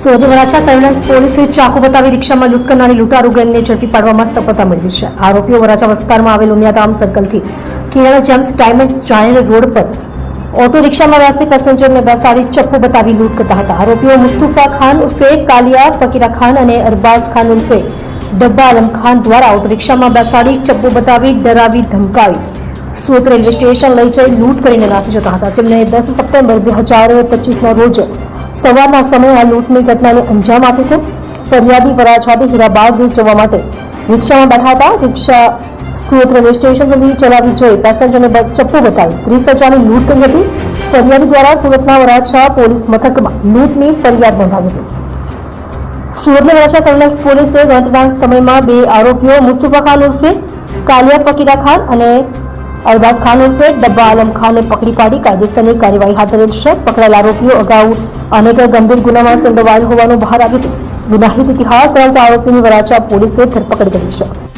Surat Varachha surveillance પોલીસે ચાકુ બતાવી રિક્ષામાં લૂંટ કરનારી લૂંટારુ ગેંગને ઝડપી પાડવામાં સફળતા મેળવી છે. આરોપીઓ વરાછા વિસ્તારમાં આવેલ ઉમિયાધામ સર્કલથી કિરણ જેમ્સ ડાયમંડ જાહેર રોડ પર ઓટો રિક્ષામાં બેસી પેસેન્જરને બેસાડી ચપ્પુ બતાવી લૂંટ કરતા હતા. આરોપીઓ મુસ્તુફા ખાન ઉર્ફે કાલિયા ફકીરા ખાન અને અરબાઝ ખાન ઉર્ફે ડબ્બા આલમ ખાન દ્વારા ઓટો રિક્ષામાં બેસાડી ચપ્પુ બતાવી ડરાવી ધમકાવી. સુરત રેલવે સ્ટેશન લઈ જઈ લૂંટ કરીને નાસી જતા હતા. જેમને દસ સપ્ટેમ્બર બે હજાર પચીસના રોજ સવારના સમયે આ લૂંટની ઘટનાને અંજામ આપ્યો હતો. ફરિયાદી વરાછાથી હીરાબાગ જવા માટે રિક્ષામાં બેઠા હતા. રિક્ષા સુરત રેલવે સ્ટેશન સુધી ચલાવી જોઈ પેસેન્જરને ચપ્પુ બતાવી ત્રીસ હજારની લૂંટ કરી હતી. ફરિયાદી દ્વારા સુરતના વરાછા પોલીસ મથકમાં લૂંટની ફરિયાદ નોંધાવી હતી. સુરતના વરાછા સર્વેલન્સ પોલીસે ગણતરીના સમયમાં બે આરોપીઓ મુસ્તુફા ખાન ઉર્ફે કાલિયા ફકીરા ખાન અને અરબાઝ ખાન ઉર્ફે ડબ્બા આલમ ખાનને પકડી પાડી કાયદેસરની કાર્યવાહી હાથ ધરેલ છે. પકડાયેલ આરોપીઓ અગાઉ અનેક ગંભીર ગુનામાં સંડોવાયેલ હોવાનું બહાર આવ્યું હતું. ગુનાહિત ઇતિહાસ ધરાવતા આરોપીની વરાછા પોલીસે ધરપકડ કરી છે.